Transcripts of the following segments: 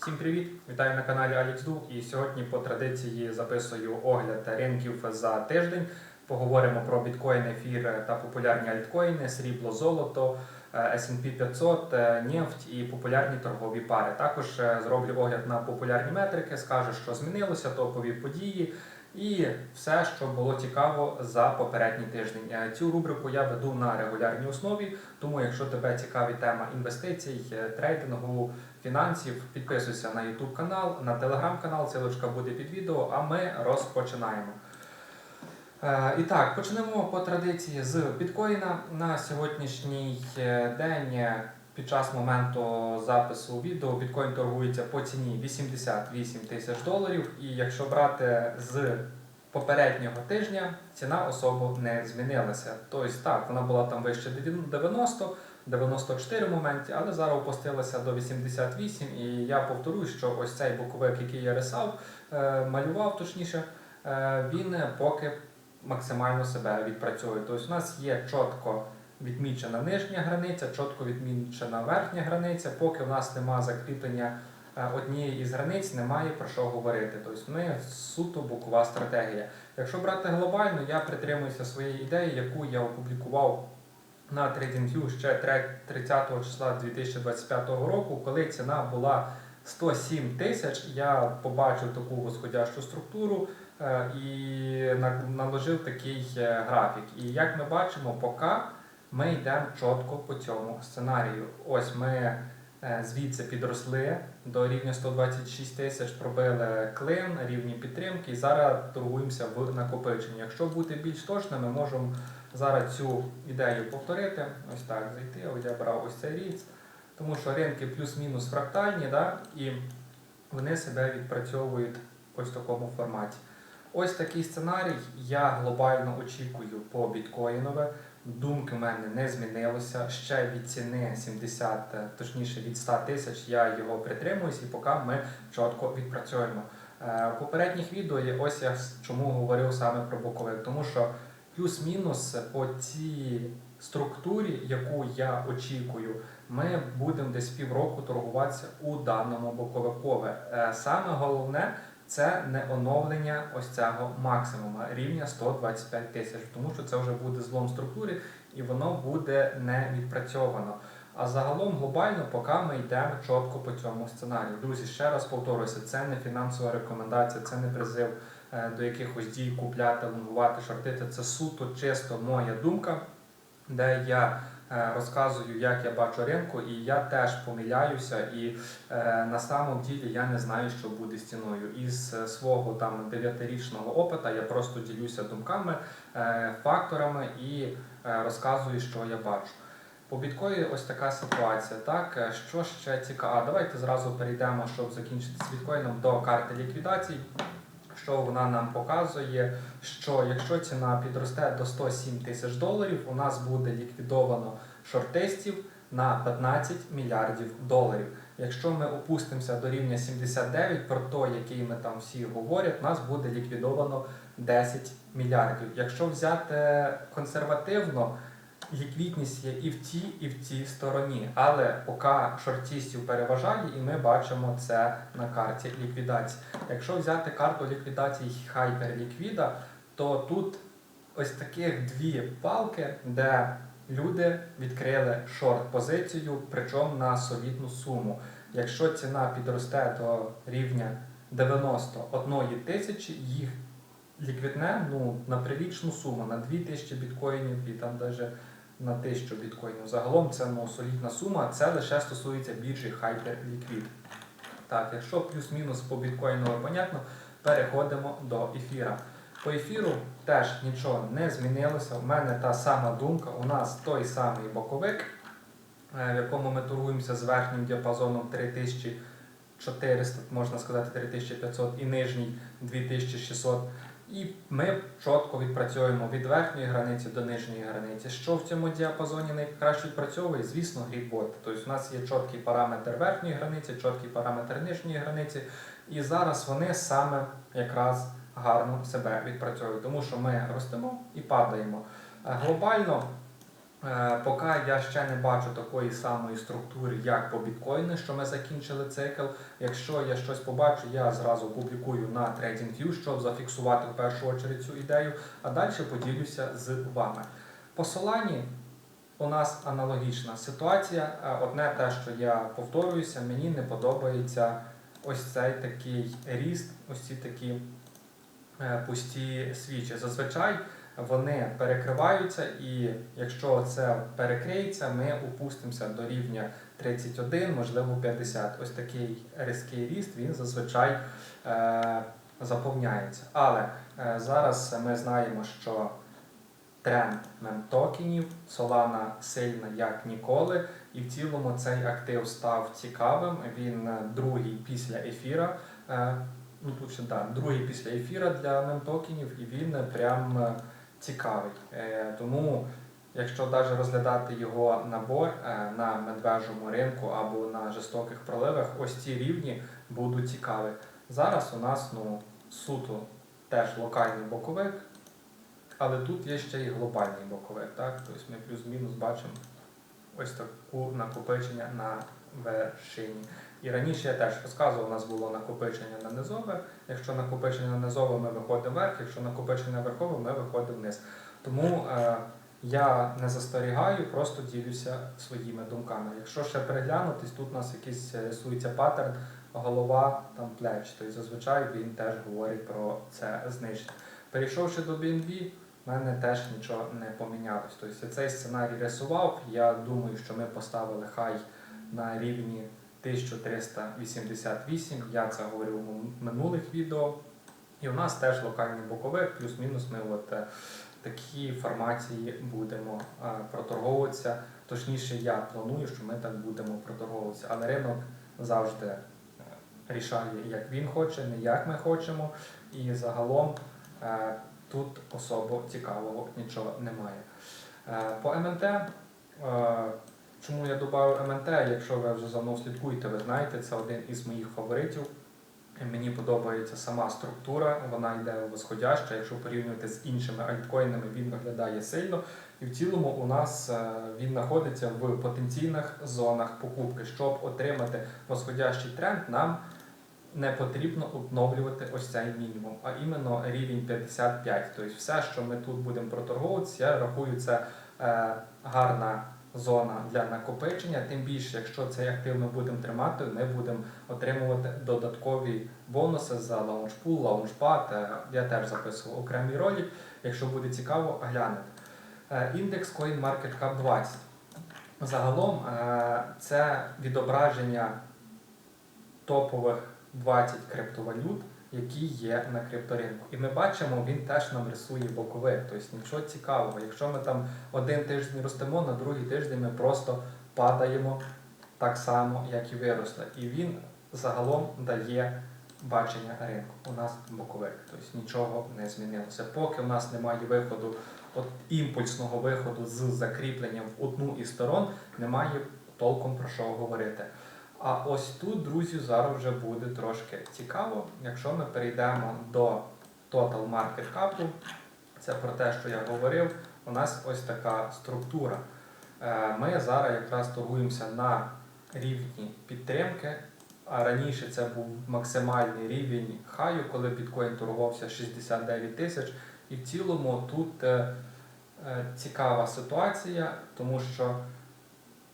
Всім привіт! Вітаю на каналі AlixDu і сьогодні по традиції записую огляд ринків за тиждень. Поговоримо про біткоін, ефір та популярні альткоїни, срібло, золото, е, S&P 500, е, нефть і популярні торгові пари. Також е, зроблю огляд на популярні метрики, скажу, що змінилося, топові події і все, що було цікаво за попередній тиждень. Цю рубрику я веду на регулярній основі, тому якщо тебе цікаві тема інвестицій, е, трейдингу, фінансів, підписуйся на YouTube канал, на Telegram канал, ссылочка буде під відео, а ми розпочинаємо. Е, І так, почнемо по традиції з біткоїна. На сьогоднішній е, день під час моменту запису відео біткоін торгується по ціні 88 тисяч доларів. І якщо брати з попереднього тижня, ціна особо не змінилася. Тобто так, вона була там вище 90, 94 в моменті, але зараз опустилася до 88. І я повторюю, що ось цей боковик, який я рисав, е, малював точніше, е, він поки максимально себе відпрацьовує. Тобто у нас є чітко відмічена нижня границя, чітко відмічена верхня границя, поки в нас немає закріплення е, однієї із границь, немає про що говорити. Тобто ми суто бокова стратегія. Якщо брати глобально, я притримуюся своєї ідеї, яку я опублікував на TradingView ще 30 числа 2025 року, коли ціна була 107 тисяч, я побачив таку восходящу структуру е, і наложив такий е, графік. І як ми бачимо, поки ми йдемо чітко по цьому сценарію. Ось ми е, звідси підросли до рівня 126 тисяч, пробили клин, рівні підтримки, і зараз торгуємося в накопиченні. Якщо бути більш точним, ми можемо зараз цю ідею повторити. Ось так зайти. От я брав ось цей ріц, тому що ринки плюс-мінус фрактальні, да? і вони себе відпрацьовують ось в такому форматі. Ось такий сценарій я глобально очікую по біткоїнове. Думки в мене не змінилося. Ще від ціни 70, е, точніше від 100 тисяч я його притримуюсь і поки ми чітко відпрацюємо. Е, В попередніх відео є ось я чому говорив саме про боковик, тому що плюс-мінус по цій структурі, яку я очікую, ми будемо десь півроку торгуватися у даному боковикове. Е, Саме головне це не оновлення ось цього максимума рівня 125 тисяч, тому що це вже буде злом структури і воно буде не відпрацьовано. А загалом глобально, поки ми йдемо чітко по цьому сценарію. Друзі, ще раз повторюся, це не фінансова рекомендація, це не призив е, до якихось дій купляти, лонгувати, шортити. Це суто чисто моя думка, де я розказую, як я бачу ринку, і я теж помиляюся. І е, на самом ділі я не знаю, що буде з ціною. Із е, свого там дев'ятирічного опита я просто ділюся думками, е, факторами і е, розказую, що я бачу. По біткої ось така ситуація. Так, Е, що ще цікаво? Давайте зразу перейдемо, щоб закінчити з біткоїном до карти ліквідацій. Що вона нам показує, що якщо ціна підросте до 107 тисяч доларів, у нас буде ліквідовано шортистів на 15 мільярдів доларів. Якщо ми опустимося до рівня 79, про той, який ми там всі говорять, нас буде ліквідовано 10 мільярдів. Якщо взяти консервативно, ліквідність є і в тій, і в цій стороні. Але поки шортістів переважає, і ми бачимо це на карті ліквідації. Якщо взяти карту ліквідації хайперліквіда, то тут ось таких дві палки, де люди відкрили шорт-позицію, причому на солідну суму. Якщо ціна підросте до рівня 91 тисячі, їх ліквідне ну, на прилічну суму, на 2000 біткоїнів і там навіть на 1000 біткоїнів. Загалом це ну, солідна сума, це лише стосується біржі Hyperliquid. Так, якщо плюс-мінус по біткоїну понятно, переходимо до ефіра. По ефіру теж нічого не змінилося. У мене та сама думка. У нас той самий боковик, е, в якому ми торгуємося з верхнім діапазоном 3400, можна сказати 3500 і нижній 2600. І ми чітко відпрацьовуємо від верхньої границі до нижньої границі. Що в цьому діапазоні найкраще відпрацьовує? Звісно, грібот. Тобто у нас є чіткий параметр верхньої границі, чіткий параметр нижньої границі. І зараз вони саме якраз гарно себе відпрацьовують, тому що ми ростемо і падаємо. Е, Глобально Поки я ще не бачу такої самої структури, як по біткоїну, що ми закінчили цикл. Якщо я щось побачу, я зразу публікую на TradingView, щоб зафіксувати в першу очередь цю ідею, а далі поділюся з вами. По у нас аналогічна ситуація. Е, Одне те, що я повторююся, мені не подобається ось цей такий ріст, ось ці такі е, пусті свічі. Зазвичай вони перекриваються, і якщо це перекриється, ми опустимося до рівня 31, можливо 50. Ось такий різкий ріст він зазвичай е, заповняється. Але е, зараз ми знаємо, що тренд мемтокенів Solana сильна як ніколи, і в цілому цей актив став цікавим. Він другий після ефіра. Е, ну тут ще да, другий після ефіра для мемтокенів, і він прям е, цікавий. Е, тому, якщо навіть розглядати його набор е, на медвежому ринку або на жорстоких проливах, ось ці рівні будуть цікаві. Зараз у нас ну, суто теж локальний боковик, але тут є ще і глобальний боковик. Так? Тобто ми плюс-мінус бачимо ось таку накопичення на вершині. І раніше я теж розказував, у нас було накопичення на низове. Якщо накопичення на низове, ми виходимо вверх, якщо накопичення на верхове, ми виходимо вниз. Тому е, я не застерігаю, просто ділюся своїми думками. Якщо ще переглянутись, тут у нас якийсь е, рисується паттерн, голова там плеч. Тобто зазвичай він теж говорить про це знищення. Перейшовши до BNB, в мене теж нічого не помінялось. Тобто цей сценарій рисував. Я думаю, що ми поставили хай на рівні 1388. Я це говорив у минулих відео. І у нас теж локальний боковик, плюс-мінус ми от е, такі формації будемо е, проторговуватися. Точніше, я планую, що ми так будемо проторговуватися. Але ринок завжди е, рішає, як він хоче, не як ми хочемо. І загалом тут особо цікавого нічого немає. По МНТ, е, чому я додав МНТ, якщо ви вже за мною слідкуєте, ви знаєте, це один із моїх фаворитів. Мені подобається сама структура, вона йде восходяща. Якщо порівнювати з іншими альткоїнами, він виглядає сильно. І в цілому у нас е, він знаходиться в потенційних зонах покупки. Щоб отримати восходящий тренд, нам не потрібно обновлювати ось цей мінімум, а іменно рівень 55. Тобто все, що ми тут будемо проторговуватися, я рахую, це е, гарна зона для накопичення. Тим більше, якщо цей актив ми будемо тримати, ми будемо отримувати додаткові бонуси за лаунчпул, лаунчпад. Е, Я теж записував окремий ролик. Якщо буде цікаво, глянете. Е, Індекс CoinMarketCap 20. Загалом е, це відображення топових 20 криптовалют, які є на крипторинку. І ми бачимо, він теж нам рисує боковик. Тобто нічого цікавого. Якщо ми там один тиждень ростемо, на другий тиждень ми просто падаємо так само, як і виросли. І він загалом дає бачення ринку. У нас боковик, тобто нічого не змінилося. Поки у нас немає виходу, от імпульсного виходу з закріпленням в одну із сторон, немає толком про що говорити. А ось тут, друзі, зараз вже буде трошки цікаво. Якщо ми перейдемо до Total Market Cap, це про те, що я говорив, у нас ось така структура. Е, Ми зараз якраз торгуємося на рівні підтримки, а раніше це був максимальний рівень хаю, коли біткоін торгувався 69 тисяч. І в цілому тут е, е, цікава ситуація, тому що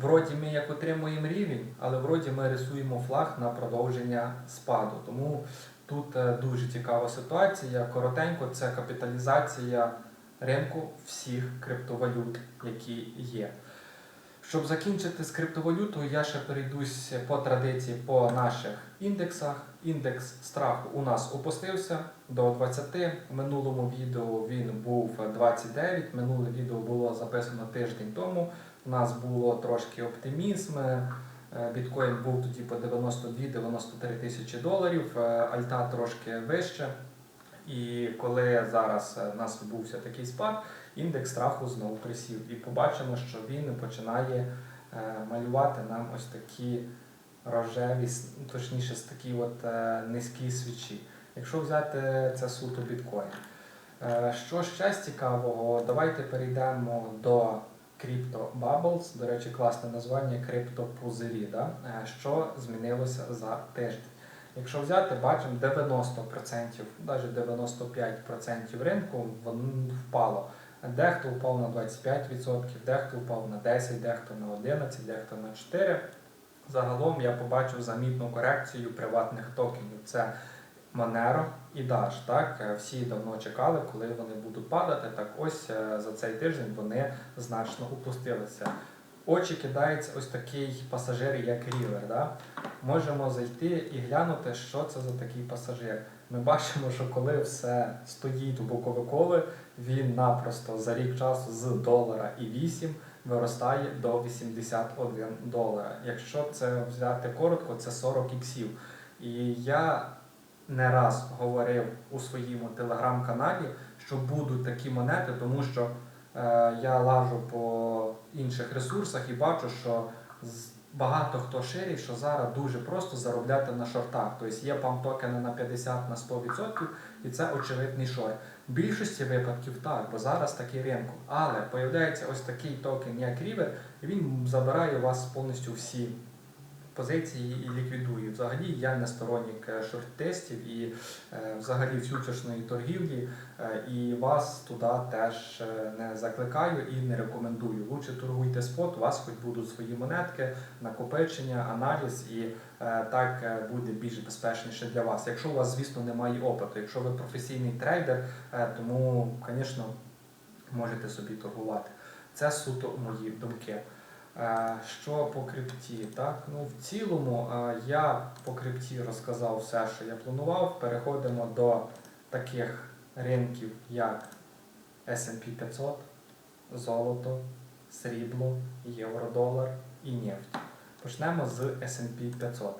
вроді ми як отримуємо рівень, але вроді ми рисуємо флаг на продовження спаду. Тому тут е, дуже цікава ситуація. Коротенько, це капіталізація ринку всіх криптовалют, які є. Щоб закінчити з криптовалютою, я ще перейдусь по традиції по наших індексах. Індекс страху у нас опустився до 20. В минулому відео він був 29. Минуле відео було записано тиждень тому. У нас було трошки оптимізм. Е, Біткоін був тоді по 92-93 тисячі доларів, е, альта трошки вище. І коли зараз е, в нас відбувся такий спад, індекс страху знову присів. І побачимо, що він починає е, малювати нам ось такі рожеві, точніше, такі от е, низькі свічі. Якщо взяти це суто біткоін. Е, Що ще цікавого, давайте перейдемо до Crypto Bubbles, до речі, класне названня криптопузирі. Да? Е, Що змінилося за тиждень? Якщо взяти, бачимо 90%, навіть 95% ринку впало. Дехто впав на 25%, дехто впав на 10%, дехто на 11%, дехто на 4%. Загалом я побачив замітну корекцію приватних токенів. Це Monero і Dash. Так? Е, Всі давно чекали, коли вони будуть падати. Так ось е, за цей тиждень вони значно упустилися. Очі кидається ось такий пасажир, як Рівер. Да? Можемо зайти і глянути, що це за такий пасажир. Ми бачимо, що коли все стоїть у боковикове, він напросто за рік часу з долара і 8 виростає до 81 долара. Якщо це взяти коротко, це 40 іксів. І я не раз говорив у своєму телеграм-каналі, що будуть такі монети, тому що е, я лажу по інших ресурсах і бачу, що багато хто ширить, що зараз дуже просто заробляти на шортах. Тобто є пам токени на 50 на 100%, і це очевидний шорт. В більшості випадків так, бо зараз такий ринку. Але появляється ось такий токен, як River, і він забирає у вас повністю всі позиції і ліквідує. Взагалі я не сторонник е, шорт-тестів і е, взагалі фьючерсної торгівлі, е, і вас туди теж не закликаю і не рекомендую. Лучше торгуйте спот, у вас хоч будуть свої монетки, накопичення, аналіз, і так буде більш безпечніше для вас. Якщо у вас, звісно, немає опиту, якщо ви професійний трейдер, тому, звісно, можете собі торгувати. Це суто мої думки. Е, Що по крипті? Так? Ну, в цілому е, я по крипті розказав все, що я планував. Переходимо до таких ринків, як S&P 500, золото, срібло, євро-долар і нефть. Почнемо з S&P 500.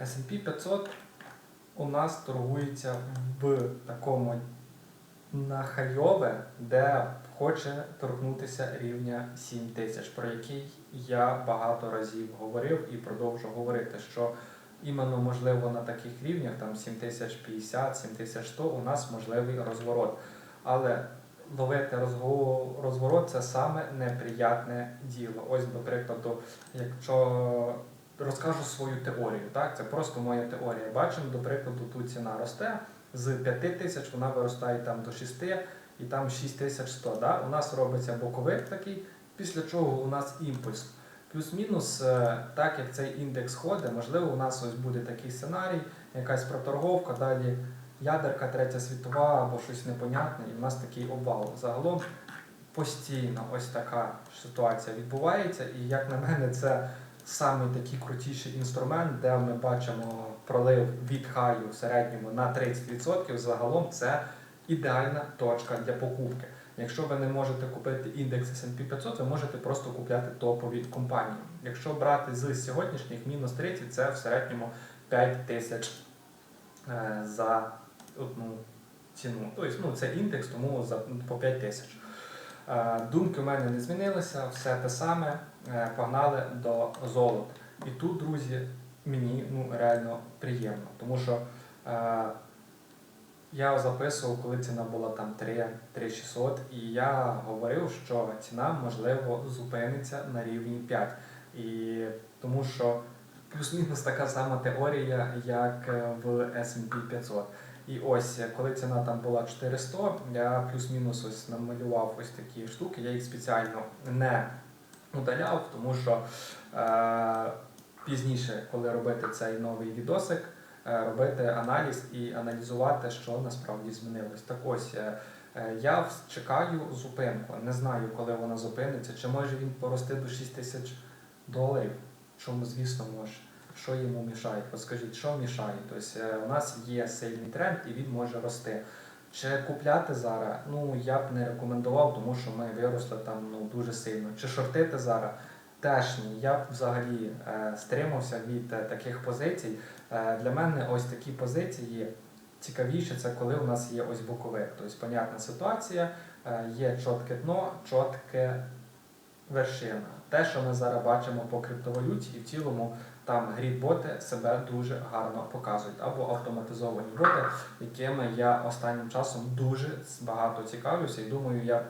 S&P 500 у нас торгується в такому нахайове, де хоче торкнутися рівня 7 тисяч, про який я багато разів говорив і продовжу говорити, що іменно можливо на таких рівнях, там 7050, 7100, у нас можливий розворот. Але ловити розворот це саме неприятне діло. Ось, до прикладу, якщо розкажу свою теорію, так, це просто моя теорія. Бачимо, до прикладу, тут ціна росте з 5 тисяч, вона виростає там до 6 і там 6100. Да? У нас робиться боковик такий, після чого у нас імпульс. Плюс-мінус, е, так як цей індекс ходить, можливо, у нас ось буде такий сценарій, якась проторговка, далі ядерка, третя світова або щось непонятне, і в нас такий обвал. Загалом постійно ось така ситуація відбувається, і як на мене, це саме такий крутіший інструмент, де ми бачимо пролив від хаю в середньому на 30%. Загалом це ідеальна точка для покупки. Якщо ви не можете купити індекс S&P 500, ви можете просто купляти топові компанії. Якщо брати з сьогоднішніх мінус 30, це в середньому 5 тисяч е, за одну ціну. Тобто, ну, це індекс, тому за по 5 тисяч. Е, Думки у мене не змінилися, все те саме. Е, Погнали до золота. І тут, друзі, мені ну, реально приємно, тому що е, я записував, коли ціна була там 3 3600, і я говорив, що ціна можливо зупиниться на рівні 5. І тому що плюс-мінус така сама теорія, як е, в S&P 500. І ось, коли ціна там була 400, я плюс-мінус ось намалював ось такі штуки. Я їх спеціально не удаляв, тому що е, пізніше, коли робити цей новий відосик, е, робити аналіз і аналізувати, що насправді змінилось. Так ось е, е, я чекаю зупинку. Не знаю, коли вона зупиниться, чи може він порости до 6 тисяч доларів, чому, звісно, може. Що йому мішає? Розкажіть, що мішає? Тобто е, у нас є сильний тренд і він може рости. Чи купляти зараз? Ну я б не рекомендував, тому що ми виросли там ну дуже сильно. Чи шортити зараз? Теж ні. Я б взагалі е, стримався від е, таких позицій. Е, для мене ось такі позиції цікавіше, це коли у нас є ось боковик. Тобто, понятна ситуація, е, є чітке дно, чітке вершина. Те, що ми зараз бачимо по криптовалюті, і в цілому там грід-боти себе дуже гарно показують, або автоматизовані боти, якими я останнім часом дуже багато цікавлюся і думаю, я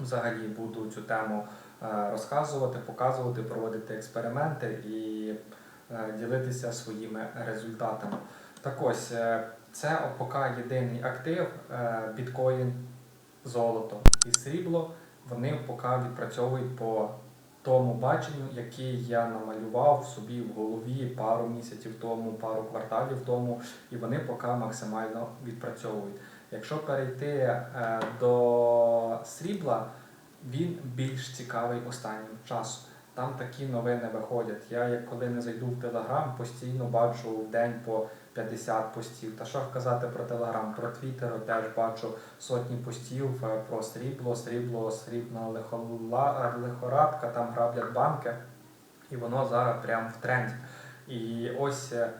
взагалі буду цю тему е, розказувати, показувати, проводити експерименти і е, ділитися своїми результатами. Так ось, е, це поки єдиний актив, біткоін, золото і срібло. Вони поки відпрацьовують по тому баченню, яке я намалював собі в голові пару місяців тому, пару кварталів тому, і вони поки максимально відпрацьовують. Якщо перейти е, до срібла, він більш цікавий останнім часом. Там такі новини виходять. Я як коли не зайду в Телеграм, постійно бачу в день по 50 постів. Та що казати про Телеграм, про Твіттер теж бачу сотні постів е, про срібло, срібло, срібна лихорадка, там граблять банки, і воно зараз прямо в тренді. І ось е,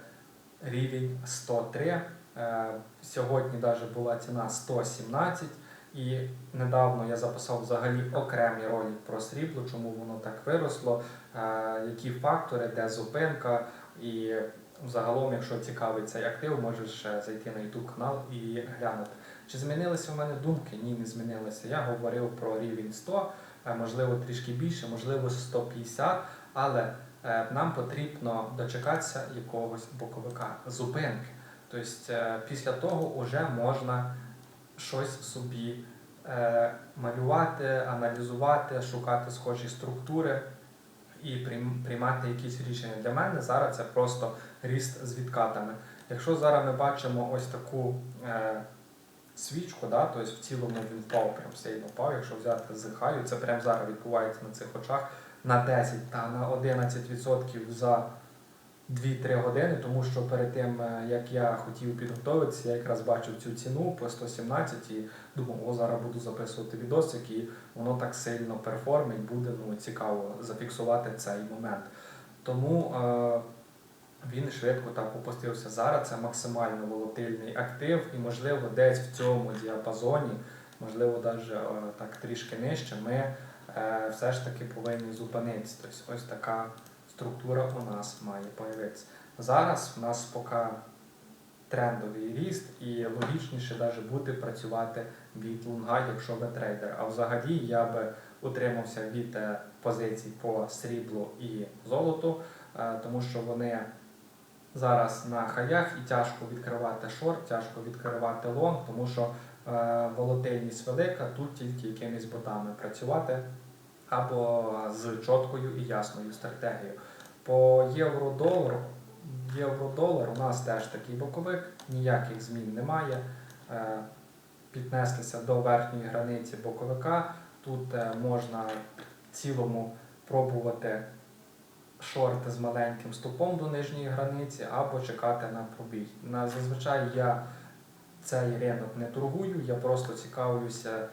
рівень 103. Е, Сьогодні навіть була ціна 117. І недавно я записав взагалі окремий ролик про срібло, чому воно так виросло, е, які фактори, де зупинка. І загалом, якщо цікавий цей актив, можеш е, зайти на YouTube канал і глянути. Чи змінилися в мене думки? Ні, не змінилися. Я говорив про рівень 100, е, можливо, трішки більше, можливо, 150, але нам потрібно дочекатися якогось боковика зупинки. Тобто після того вже можна щось собі е, малювати, аналізувати, шукати схожі структури і прийм- приймати якісь рішення. Для мене зараз це просто ріст з відкатами. Якщо зараз ми бачимо ось таку е, свічку, да, тобто в цілому він впав, прям сильно впав, якщо взяти з хаю, це прямо зараз відбувається на цих очах на 10 та на 11% за 2-3 години, тому що перед тим, е, як я хотів підготуватися, я якраз бачив цю ціну по 117 і думав, о, зараз буду записувати відосик, і воно так сильно перформить, буде ну, цікаво зафіксувати цей момент. Тому е, він швидко так опустився. Зараз це максимально волатильний актив, і, можливо, десь в цьому діапазоні, можливо, навіть е, так трішки нижче, ми е, все ж таки повинні зупинитися. Тобто ось така структура у нас має появитися. Зараз в нас поки трендовий ріст і логічніше навіть буде працювати від лунга, якщо ви трейдер. А взагалі я би утримався від е, позицій по сріблу і золоту, е, тому що вони зараз на хаях і тяжко відкривати шорт, тяжко відкривати лонг, тому що е, волатильність велика, тут тільки якимись ботами працювати або з чіткою і ясною стратегією. По євро-долару, євро-долар у нас теж такий боковик, ніяких змін немає. Е, Піднестися до верхньої границі боковика. Тут е, можна в цілому пробувати шорт з маленьким стопом до нижньої границі або чекати на пробій. На, зазвичай я цей ринок не торгую, я просто цікавлюся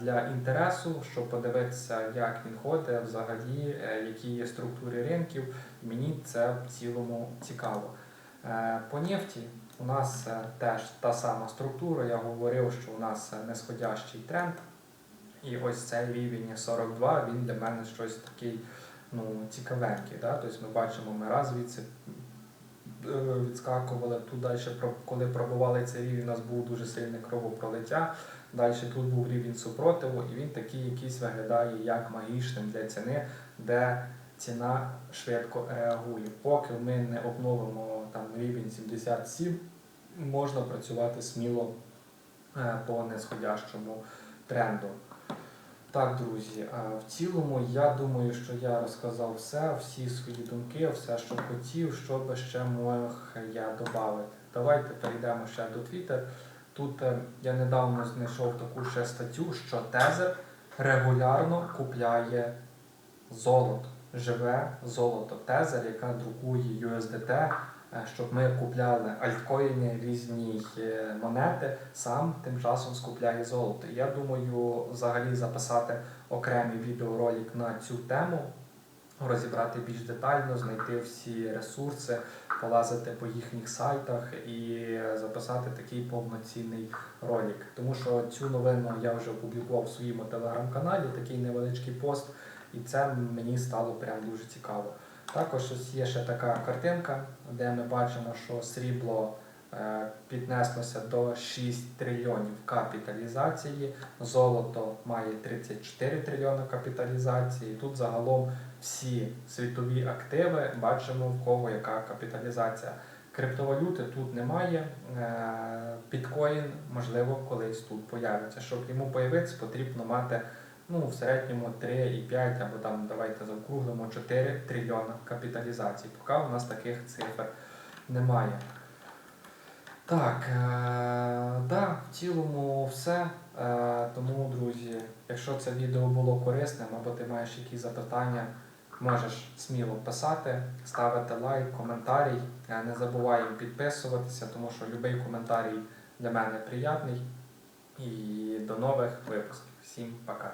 для інтересу, щоб подивитися, як він ходить, взагалі, е, які є структури ринків. Мені це в цілому цікаво. Е, По нефті у нас е, теж та сама структура. Я говорив, що у нас е, нисходящий тренд. І ось цей рівень 42, він для мене щось такий ну, цікавенький. Да? Тобто ми бачимо, ми раз е, відскакували, тут далі, коли пробували цей рівень, у нас був дуже сильне кровопролиття. Далі тут був рівень супротиву, і він такий якийсь виглядає як магічним для ціни, де ціна швидко реагує. Поки ми не обновимо там рівень 77, можна працювати сміло е, по нисходящому тренду. Так, друзі, в цілому я думаю, що я розказав все, всі свої думки, все, що хотів, що би ще мог я додати. Давайте перейдемо ще до Twitter. Тут е, я недавно знайшов таку ще статтю, що Тезер регулярно купляє золото, живе золото. Тезер, яка друкує USDT, е, щоб ми купляли альткоїни, різні е, монети, сам тим часом скупляє золото. Я думаю, взагалі записати окремий відеоролик на цю тему, розібрати більш детально, знайти всі ресурси, полазити по їхніх сайтах і записати такий повноцінний ролик. Тому що цю новину я вже опублікував в своєму телеграм-каналі, такий невеличкий пост, і це мені стало прям дуже цікаво. Також ось є ще така картинка, де ми бачимо, що срібло е, піднеслося до 6 трильйонів капіталізації. Золото має 34 трильйони капіталізації. Тут загалом всі світові активи бачимо, в кого яка капіталізація. Криптовалюти тут немає. Е, Біткоін, можливо, колись тут появиться. Щоб йому появитися, потрібно мати ну, в середньому 3,5 або там давайте заокруглимо 4 трильйона капіталізації. Поки у нас таких цифр немає. Так, е, да, в цілому все. Е, тому, друзі, якщо це відео було корисним або ти маєш якісь запитання, можеш сміло писати, ставити лайк, коментарій. Е, Не забувай підписуватися, тому що будь-який коментарій для мене приємний. І до нових випусків. Всім пока.